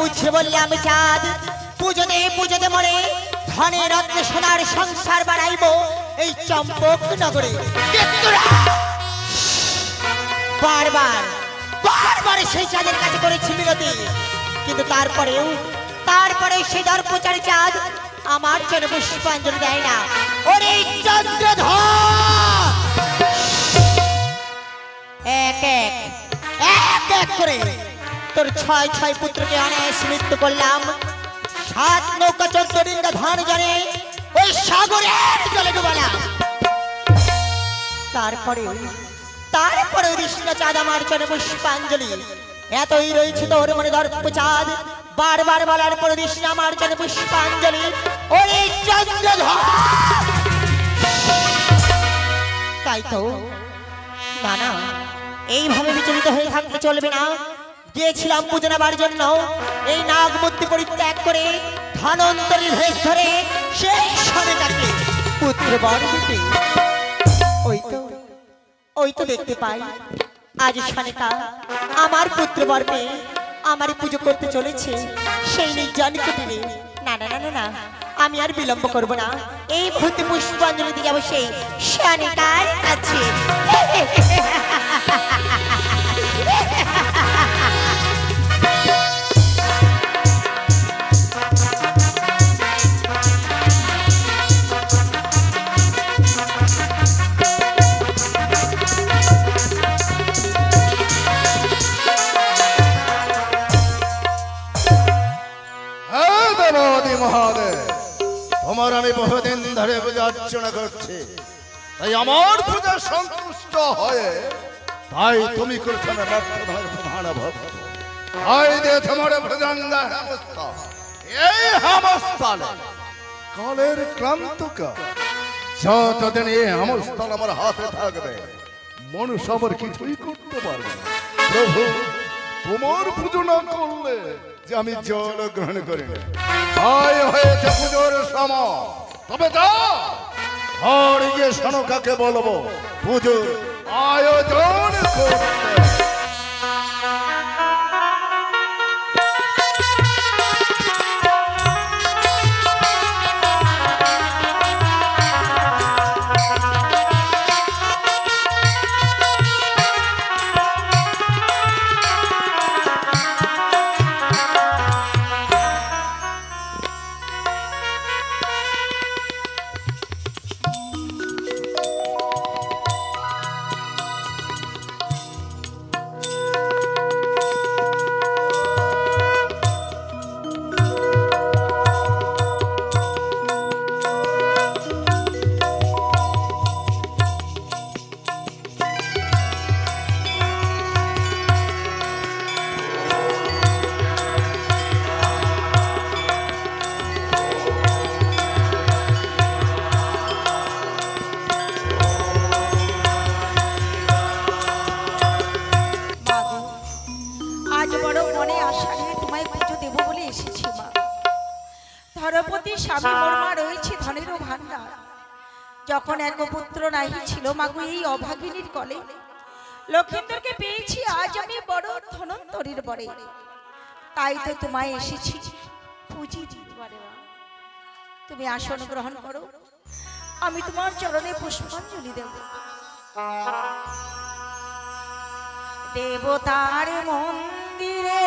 বুঝছে বললে আমি চাঁদ। পুজোতে পুজোতে মরে ধনে রত্নে সোনার সংসার বাড়াইব এই চম্পক নগরে। বারবার বারবার সেই চাঁদের কাছে করেছি মিনতি। কিন্তু তারপরেও, তারপরে সেই দর্পচারী চাঁদ আমার জন্য পুষ্পাঞ্জলি দেয় না। ওরে চন্দ্রধর! এক এক এক এক করে তোর ছয় ছয় পুত্রকে অনেক মৃত্যু করলাম। সাত নৌকা চোদ্দ ধান জানে, ওই সাগরের জলে ডুবালাম তারপরে তারপরে কৃষ্ণ চাঁদ আমার চলে পুষ্পাঞ্জলি। এতই রয়েছে তোর মনে দর্প চাঁদ বারবার বলার পরে কৃষ্ণ আমার চলে পুষ্পাঞ্জলি। ওরে চন্দ্রধর। তাই তো, না না এইভাবে বিচলিত হয়ে থাকতে চলবে না। গিয়েছিলাম পুজো নেবার জন্য। এই নাগ মূর্তি পরিত্যাগ করে ধনন্তরী ভেষ ধরে সেই সনেটাকে পুত্র বর ওই তো ওই তো দেখতে পাই। আজ সনেকা আমার পুত্র বর পেয়ে আমার পুজো করতে চলেছে। সেই নির্জন কুটিরে না না না না আমি আর বিলম্ব করব না। এই মুহূর্তে পুষ্পাঞ্জলি দিয়ে যাব সেই সনিকার কাছে। হ্যাঁ মহাদেব। তোমার আমি বহুদিন ধরে পূজা অর্চনা করছি। তাই আমার পূজা সন্তুষ্ট হয়ে তাই তুমি করছেন কালের যতদিন এই আমার হাতে থাকবে মানুষ আমার কিছুই করতে পারবে প্রভু, তোমার পুজো না করলে আমি জল গ্রহণ করি। তাই হয়েছে পুজোর সময়। তবে তো ঘর সনকাকে বলব? পুজোর আয়োজন করতে। রয়েছে ধনেরও ভান্ডার যখন এক পুত্র নাহি ছিল, মাগো, এই অভাগিনীর কলে। লক্ষিন্দরকে পেয়েছি, আজ আমি বড় ধনন্তরীর বরে। তাই তো তোমায় এসেছি পুজি তুমি আসন গ্রহণ করো। আমি তোমার চরণে পুষ্পাঞ্জলি দেব। দেবতার মন্দিরে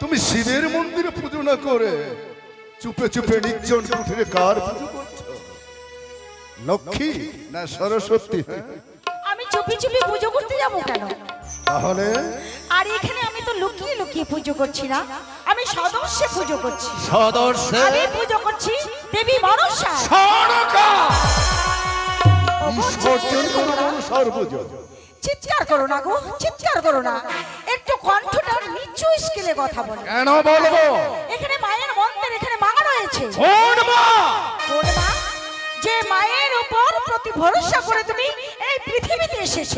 তুমি শিবের মন্দিরে পুজো না করে চুপে চুপে নির্জন কুঠিরে কার পুজো করছ? লক্ষ্মী না সরস্বতী? আমি চুপি চুপি পুজো করতে যাব কেন? তাহলে? আর এখানে আমি তো লুকিয়ে লুকিয়ে পুজো করছি না। আমি সদস্যে পুজো করছি। সদর্শে আমি পুজো করছি দেবী মনসা। বিসর্জন করো সর্বজন। চিৎকার করো না গো চিৎকার করো না। কথা বলো। কেন বলব? এখানে মায়ের মন্দির এখানে মা রয়েছে। কোন মা! কোন মা যে মায়ের উপর প্রতি ভরসা করে তুমি এই পৃথিবীতে এসেছ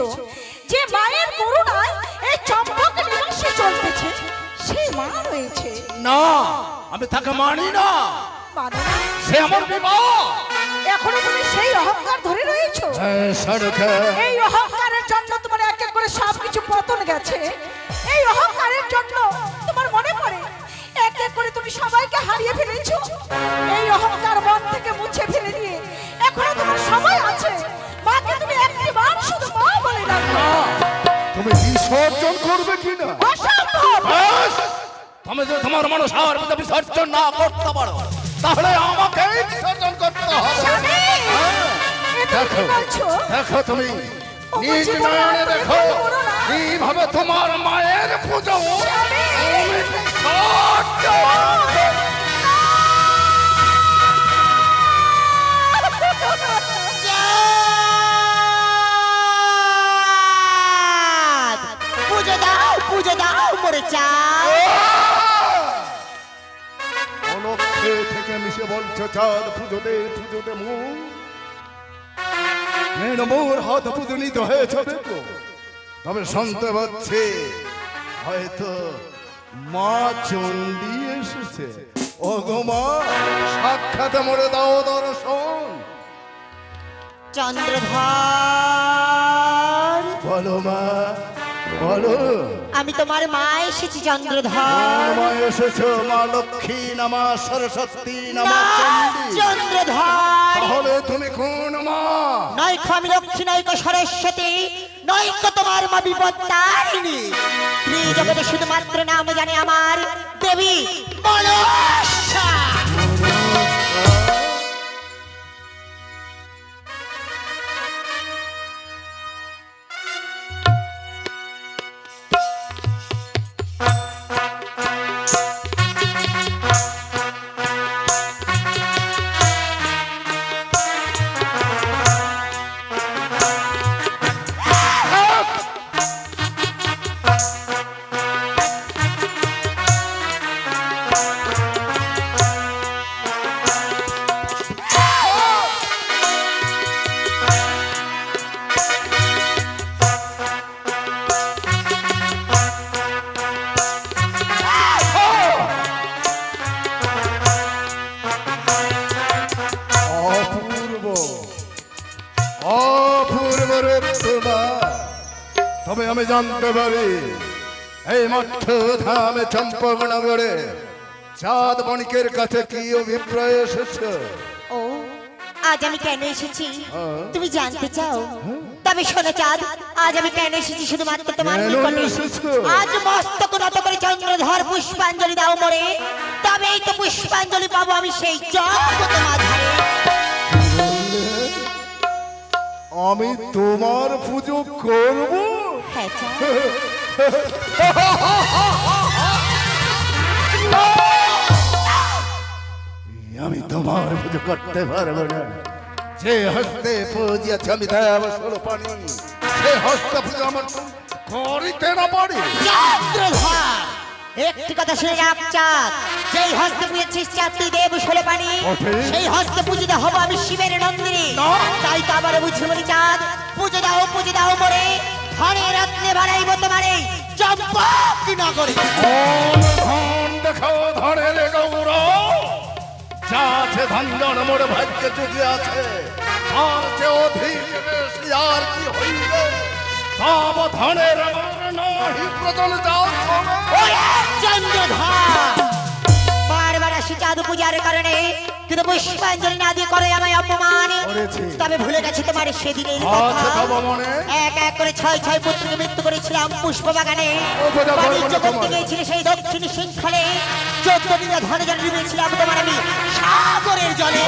যে মায়ের করুণায় এই চম্পক নিবাসে চলতেছে সেই মা রয়েছে। না আমি তাকে মানি না। মানো না? সে আমার বিবাহ এখনও তুমি সেই অহংকার ধরে রয়েছো? এই অহংকারের জন্য তোমার এক এক করে সবকিছু পতন গেছে। এই অহংকারের জন্য এই অহংকার মন থেকে মুছে ফেলে দিয়ে। এখনও তোমার সময় আছে। মাকে তুমি একটিবার শুধু মা বলে ডাকো। তুমি বিসর্জন করবে কিনা? অসম্ভব! তুমি যদি তোমার মনসার মধ্যে বিসর্জন না করতে পারো তাহলে আমাকে বিসর্জন করতে হবে! হ্যাঁ। দেখো দেখো তুমি। নিজ নয়নে দেখো কীভাবে তোমার মায়ের পুজো। চাঁদ অলক্ষে থেকে মিশে বলছো চাঁদ হাত হয়েছে তবে শুনতে পাচ্ছি হয়তো মা চণ্ডী এসেছে। ও গো মা সাক্ষাৎ মরে দাও দর্শন। চন্দ্রধর বলো মা বলো। আমি তোমার মা এসেছি চন্দ্রধর। মা এসেছ মা লক্ষ্মী সরস্বতী চন্দ্রধর। তাহলে তুমি কোন মা? আমি লক্ষ্মী নৈক সরস্বতী নৈক তোমার মা বিপত্তারিণী। জগতে শুধুমাত্র নাম জানে আমার দেবী মনসা এই মঠ ধামে চম্পকনগরে চাঁদ বণিকের কাছে কি অভিপ্রায় এসেছে? ও আজ আমি কেন এসেছি? হ্যাঁ। তুমি জানতে চাও? তবে শোনো চাঁদ আজ আমি কেন এসেছি শুধুমাত্র তোমার নিকটে? আজ মস্তক নত করে চন্দ্রধর পুষ্পাঞ্জলি দাও মরে। তবেই তো পুষ্পাঞ্জলি পাবো আমি সেই জগৎ মাঝারে আমি তোমার পুজো করব? হ্যাঁ আমি তোমার পুজো করতে পারব না। যে হস্তে পুজিয়াছে আমি দেব পানি সে হস্ত পুজো আমার করিতে না পারি। একটি কথা শুনে রাখ চাঁদ যেই হস্তে পুজেছিস চাঁদ তুই দেব ষোলো পানি সেই হস্তে পুজো হব আমি শিবের নন্দিনী। তাই তো আবার বুঝে বলি চাঁদ পুজো দাও পুজো দাও মরে। ধনে রত্নে বাড়াইবো তোমারে চম্পক নগরে। ধন ধন দেখাও ধরে রে গৌর। যা আছে ধন্দন মোর ভাগ্যে জুটে আছে আর যে অধিক বেশি আর কি হইবে? সব ধনের আমার নহি প্রজন যাও চন্দ্রধর! আসি চাঁদ পূজার কারণে। কিন্তু পুষ্পাঞ্জলি না দিয়ে করে আমায় অপমান। তবে ভুলে গেছি তোমার তব মনে? এক এক করে ছয় ছয় পুত্রকে মৃত্যু করেছিলাম পুষ্প বাগানে বাণিজ্য করতে। গিয়েছিলে সেই দক্ষিণ শৃঙ্খলে। চোদ্দ দিনে ধনে জলে ডুবেছিলাম তোমার আমি সাগরের জলে।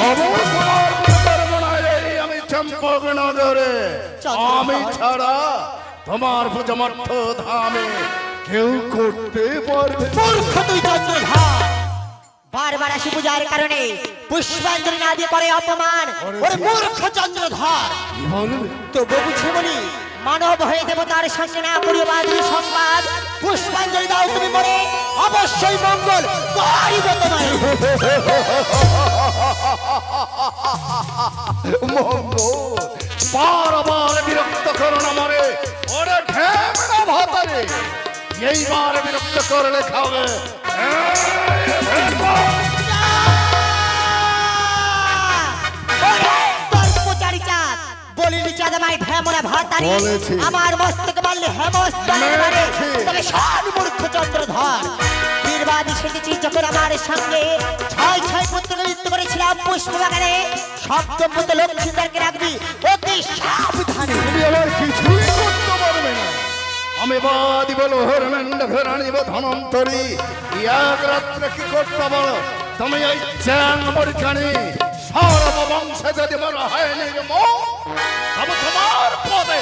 আমি চম্পক নগরে আমি ছাড়া তোমার পুজো মঠ ধামে কেউ করতে পারবে মূর্খ তুই চন্দ্রধর বারবার আসি পূজার কারণে পুষ্পাঞ্জলি না দিয়ে করে অপমান। ওরে মূর্খ চন্দ্রধর। তবু বুঝে বলি মানব হয়ে দেবতার সঙ্গে না করিও বাদুর সংবাদ। পুষ্পাঞ্জলি দাও তুমি মরে অবশ্যই মঙ্গল করিব তোমার মঙ্গল। বারবার বিরক্ত করো না মরে ওরে ঢেমে না ভাতারে। এইবার বিরক্ত করলে খাবে। আমার মস্তকে মারলে তবে মূর্খ চন্দ্রধর। বীরবাদী সেজেছি যখন আমার সঙ্গে। ছয় ছয় পুত্রকে মৃত্যু করেছিলাম পুষ্প বাগানে সপ্তম পুত্র লক্ষ্মীদারকে রাখবি। অতি সাবধানে। তুমি কিছুই করতে আমি বাদি বলো হরমেন্ড ঘরানিব ধনন্তরী। এক রাত্রে কি করতে বলো? তুমি ওই চ্যাং মরিখানি সর্ববংশে যদি মর হয় নির্ম তবে তোমার পদে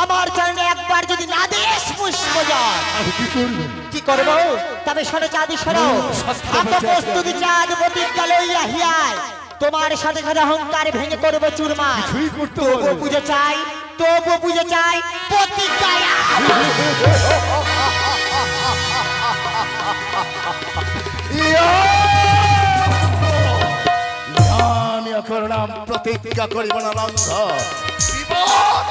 আমার চরণে একবার যদি না দেশ পুষ্প কি করব? তবে শোনো চাঁদ শোনো। প্রস্তুতি চাঁদ প্রতিজ্ঞা লইয়া হিয়ায়। তোমার সাথে সাথে অহংকার ভেঙে করব চুরমা কিছুই করতে তবু পুজো চাই তবু পুজো চাই প্রতিজ্ঞায় আমার। করলাম প্রতিজ্ঞা করিব না বিপদ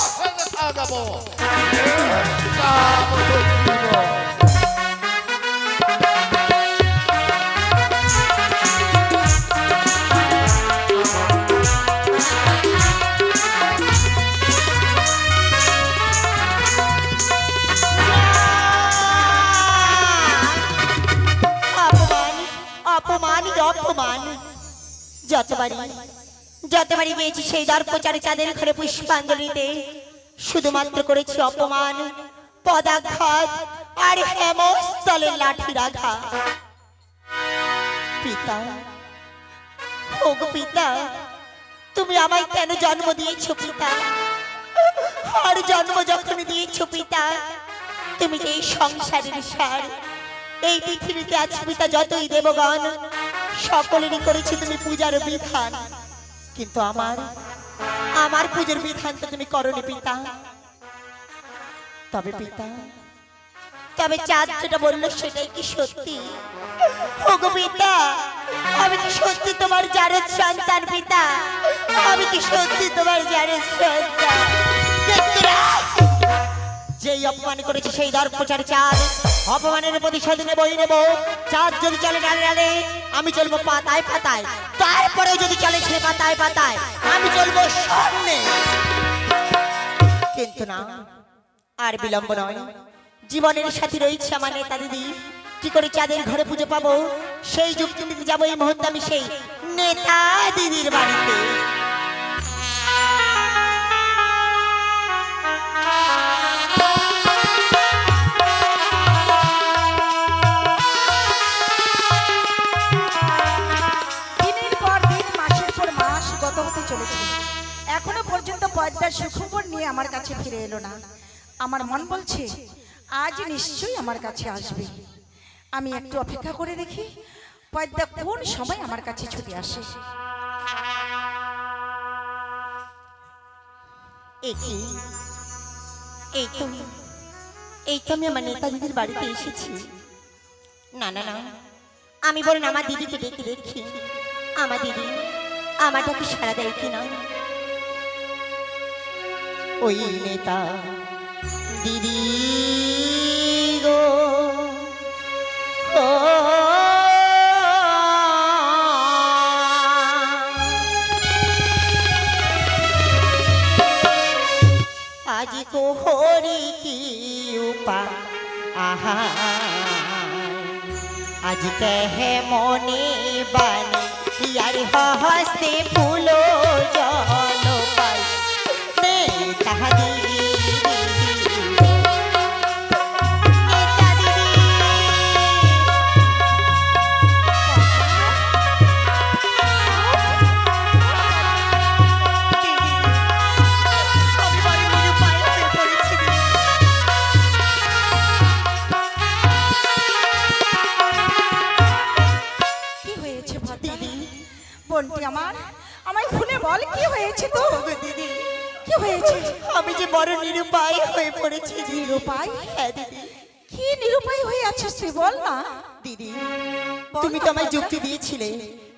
অপমান। যতবারই যতবারই গিয়েছি, সেই দর্পচারে চাঁদের ঘরে পুষ্পাঞ্জলিতে শুধুমাত্র করেছি অপমান, পদাঘাত আর হেমস্থলের লাঠির আঘাত পিতা ওগো পিতা, তুমি আমায় কেন জন্ম দিয়েছ পিতা? আর জন্ম যখন দিয়েছ পিতা, তুমি এই সংসারের সার, এই পৃথিবীতে আছে পিতা যতই দেবগণ সকলেরই করেছি তুমি পূজার বিধান। কিন্তু আমার আমার পূজার বিধান তো তুমি করনি পিতা। তবে পিতা, তবে চাঁদ যেটা বলল সেটাই কি সত্যি? ওগো পিতা, আমি কি সত্যি তোমার জারদ সন্তান পিতা? আমি কি সত্যি তোমার জারদ সন্তান? যেই অপমান করেছে সেই দর্পচার চাঁদ অপমানের প্রতিশোধ নেবই নেব। চাঁদ যদি চলে ডালে ডালে, আমি চলবো পাতায় পাতায়। তারপরে যদি চলে সে পাতায় পাতায়, আমি চলবো সামনে কিন্তু না, আর বিলম্ব নয়। জীবনের সাথে রয়েছে আমার নেতা দিদি। কি করে চাঁদের ঘরে পুজো পাবো? সেই যুক্তি দিতে যাব এই মুহূর্তে আমি সেই নেতা দিদির বাড়িতে। এখনও পর্যন্ত পদ্মার সুখবর নিয়ে আমার কাছে ফিরে এলো না। আমার মন বলছে, আজ নিশ্চয়ই আমার কাছে আসবে। আমি একটু অপেক্ষা করে দেখি, পদ্মা কোন সময় আমার কাছে ছুটে আসে? এই তো আমি আমার নেতা দিদির বাড়িতে এসেছি। না না না, আমি বলেন আমার দিদিকে ডেকে দেখি। আমার দিদি আমারটাকে সারা দেয় কিনা? ওই নেতা। দিদি গো আজ কোহরি কি উপা আহা, আজ কহে মনে বানে ইয়ার হস্তে ফুলো নে তাহাদি যে বড় নিরুপায় হয়ে পড়েছি। নিরুপায়? হ্যাঁ দিদি কি নিরুপায় হয়ে আছিস তুই বল না দিদি তুমি তো আমায় যুক্তি দিয়েছিলে।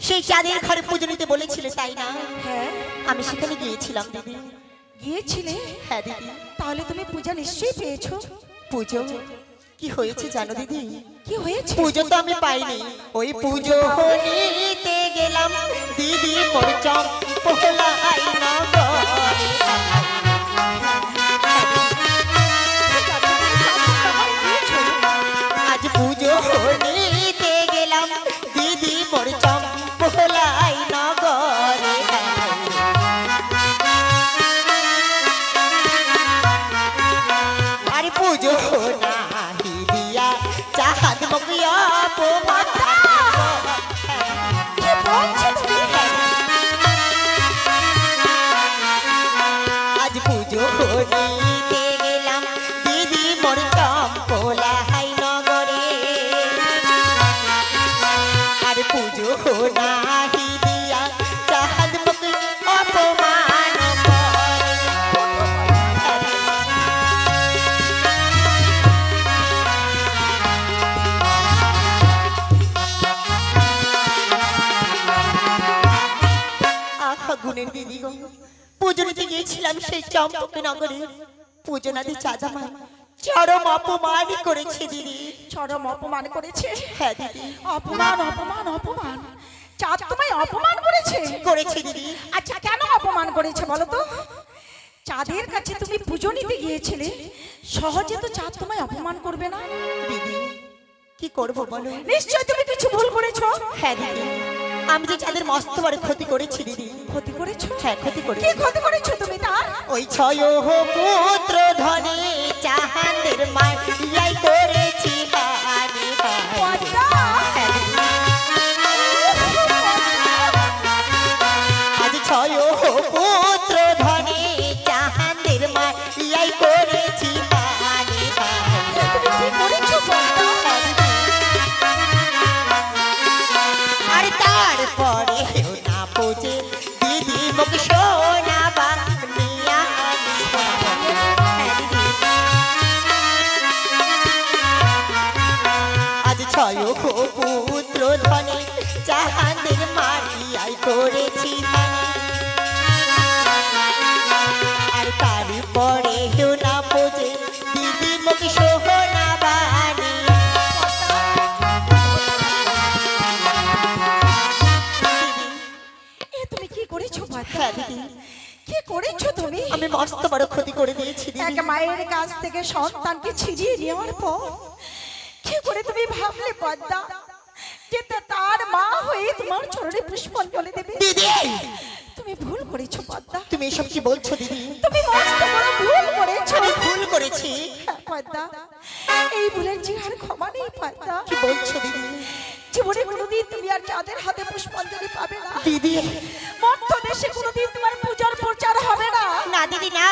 সেই চাঁদের ঘরে পুজো নিতে বলেছিলে তাই না? হ্যাঁ। আমি সেখানে গিয়েছিলাম দিদি। গিয়েছিলে? হ্যাঁ দিদি। তাহলে তুমি পূজা নিশ্চয়ই পেয়েছ। পুজো? কি হয়েছে জানো দিদি? কি হয়েছে? পুজো তো আমি পাইনি। ওই পুজো নিতে গেলাম। দিদি মোর চম্পলাই নগরে 怎么？সেই চরম অপমানই করেছে দিদি। চরম অপমান করেছে? হ্যাঁ দিদি। অপমান অপমান অপমান। চাঁদ তোমায় অপমান করেছে? করেছে দিদি। আচ্ছা কেন অপমান করেছে বলো তো? চাঁদের কাছে তুমি পুজো নিতে গিয়েছিলে। সহজে তো চাঁদ তোমায় অপমান করবে না? দিদি কি করব বলো? নিশ্চয় তুমি কিছু ভুল করেছ? হ্যাঁ দিদি। আমি যে চাঁদের মস্ত বড় ক্ষতি করেছি দিদি। ক্ষতি করেছ? হ্যাঁ ক্ষতি কি করেছি ক্ষতি করেছ তুমি তার? ওই ছয় পুত্র ধনে চাহান্দের মাইয়াই করেছি হানি হানি। দিদি মস্ত বড় ক্ষতি করে দিয়েছি এক মায়ের কাছ থেকে সন্তানকে ছিনিয়ে নেওয়ার পর কি করে তুমি ভাবলে পদ্মা? যে তার মা হয়ে তোমার চরণে পুষ্পাঞ্জলি দেবে। দিদি! তুমি ভুল করেছ পদ্মা। তুমি এসব কি বলছো দিদি? তুমি মস্ত বড় ভুল করেছ। আমি ভুল করেছি। হ্যাঁ, পদ্মা। এই ভুলের জিহার ক্ষমা নেই পদ্মা। কি বলছো দিদি? জীবনে কোনোদিন তুমি আর চাঁদের হাতে পুষ্পাঞ্জলি পাবে না। দিদি। মর্ত দেশে কোনোদিন তোমার পূজার প্রচার হবে না। না দিদি না।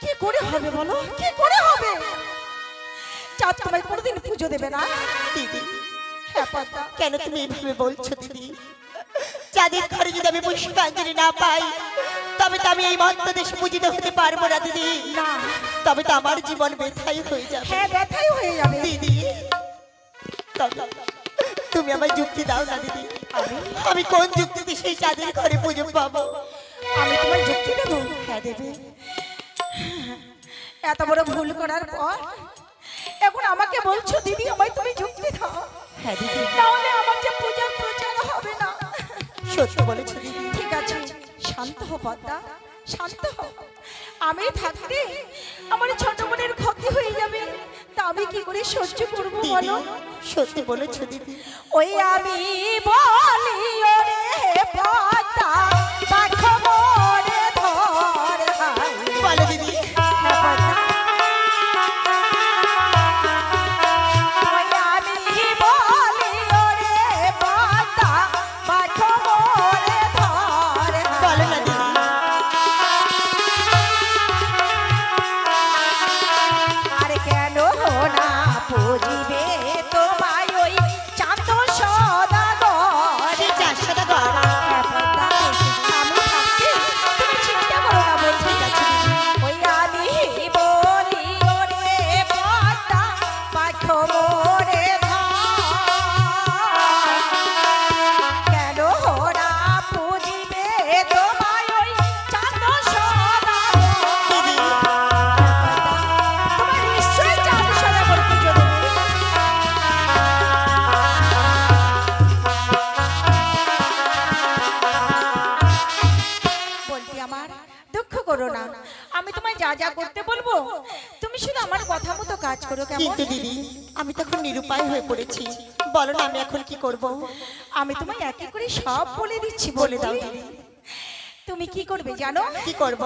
কি করে হবে বলো? কি করে হবে? চাঁদ তোমায় কোনোদিন পুজো দেবে না। দিদি হ্যাঁ পদ্মা কেন তুমি এইভাবে বলছো দিদি? যাদের ঘরে যদি আমি পুষ্পাঞ্জলি না পাই তবে তো আমি এই মত্ত দেশে পূজিত হতে পারব না দিদি। না। তবে তো আমার জীবন বেথাই হয়ে যাবে। হ্যাঁ ব্যথাই হয়ে যাবে। দিদি। তবে তুমি আমার যুক্তি দাও না দিদি। আমি? কোন যুক্তিতে সেই চাঁদের ঘরে পুজো পাবো? আমি তোমার যুক্তি দেবো? হ্যাঁ দেবে। এত বড় ভুল করার পর এখন আমাকে বলছো দিদি আমায় তুমি যুক্তি দাও। হ্যাঁ দিদি। তাহলে আমার যে পূজার প্রচার হবে না। সত্যি বলেছ দিদি। ঠিক আছে শান্ত হো পদ্মা। শান্ত হও। আমি থাকতে আমার ছোট বোনের ক্ষতি হয়ে যাবে। তা আমি কি করে সহ্য করব বলো? সত্যি বলেছ দিদি। ওই আমি বলি ওরে পদ্মা হয়ে পড়েছি। বলো না আমি এখন কি করব? আমি তোমায় একে করে সব বলে দিচ্ছি বলে দাও। দিদি তুমি কি করবে জানো? কি করব?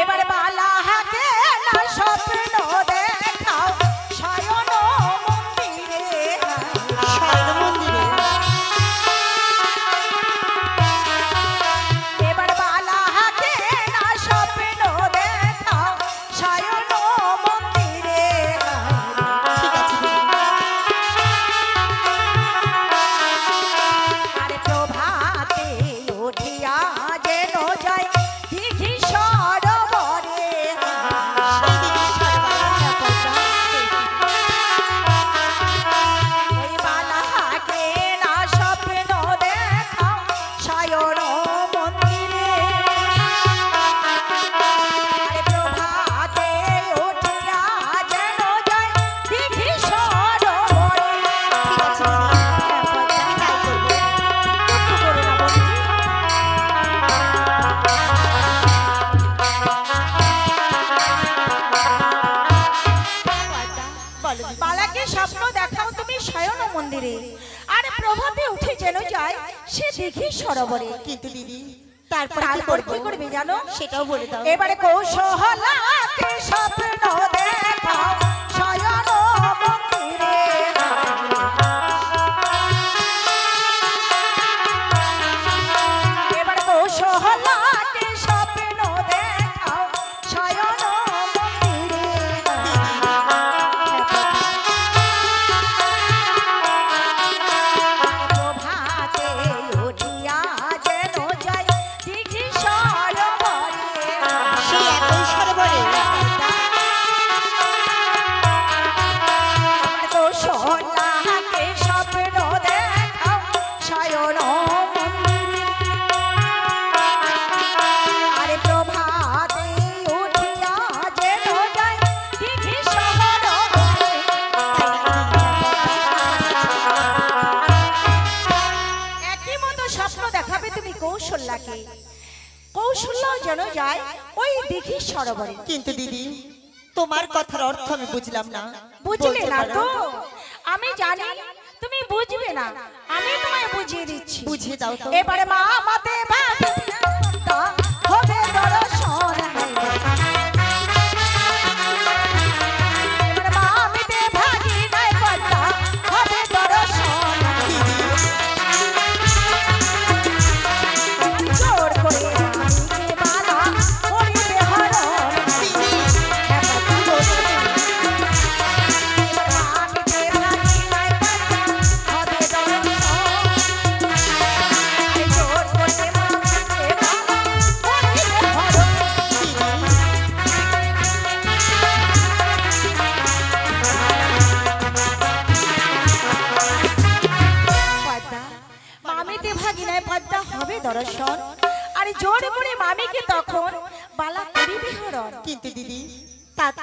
এবারে বালা হাতে না স্বপ্ন দেখাও। সে দেখি সরোবরে। কিন্তু দিদি তারপর তারপর কি করবে জানো? সেটাও বলে দাও। এবারে কৌশলাকে স্বপ্ন দেখাও কৌশল্যাকে কৌশল্য যেন যায় ওই দিঘি সরোবরে। কিন্তু দিদি তোমার কথার অর্থ আমি বুঝলাম না। বুঝলে না তো? আমি জানি তুমি বুঝবে না। আমি তোমায় বুঝিয়ে দিচ্ছি। বুঝিয়ে দাও তো। এবারে মা মাতে ভাগিনা হবে দর্শন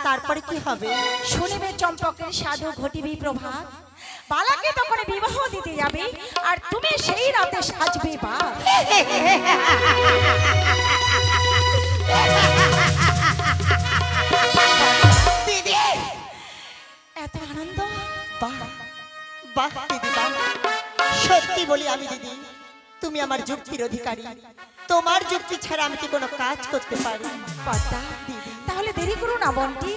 তারপরে কি হবে? শুনিবে চম্পকের সাধু ঘটিবি প্রভাত। বালাকে তখন বিবাহ দিতে যাবে আর তুমি সেই রাতে সাজবে বা। এত আনন্দ? বাহ বাহ দিদি বাহ। সত্যি বলি আমি দিদি তুমি আমার যুক্তির অধিকারী। তোমার যুক্তি ছাড়া আমি কি কোনো কাজ করতে পারি? পদ্মা দিদি। তাহলে দেরি করো না বন্টি।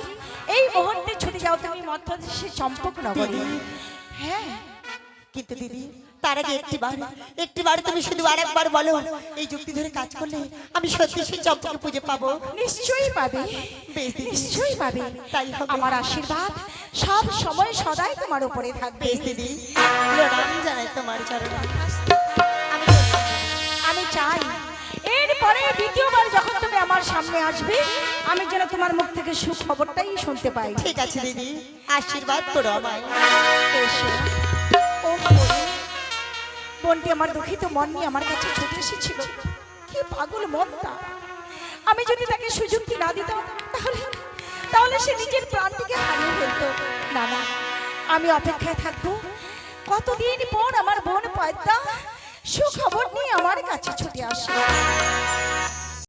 এই মুহূর্তে ছুটে যাও তুমি মধ্যদেশে চম্পক নগরে হ্যাঁ। কিন্তু দিদি তার আগে একটিবার একটিবার তুমি শুধু আর একবার বলো এই যুক্তি ধরে কাজ করলে আমি সত্যি সেই চম্পকে পুজো পাবো? নিশ্চয়ই পাবে। নিশ্চয়ই পাবে। তাই। আমার আশীর্বাদ সব সময় সদাই তোমার উপরে থাকবে। দিদি। প্রণাম জানাই তোমার চরণে। এরপরে দ্বিতীয়বার যখন তুমি আমার সামনে আসবে আমি যেন তোমার মুখ থেকে সুখবরটাই শুনতে পাই। ঠিক আছে দিদি। আশীর্বাদ করো আমায়। এসো। ও বোনটি আমার দুঃখিত মন নিয়ে আমার কাছে ছুটে এসেছিল। কি পাগল মনটা। আমি যদি তাকে সুযোগটি না দিতাম তাহলে তাহলে সে নিজের প্রাণটিকে হারিয়ে ফেলতো। না না আমি অপেক্ষায় থাকব। কতদিন পর আমার বোন পয়দা সুখবর নিয়ে আমার কাছে ছুটে আসে।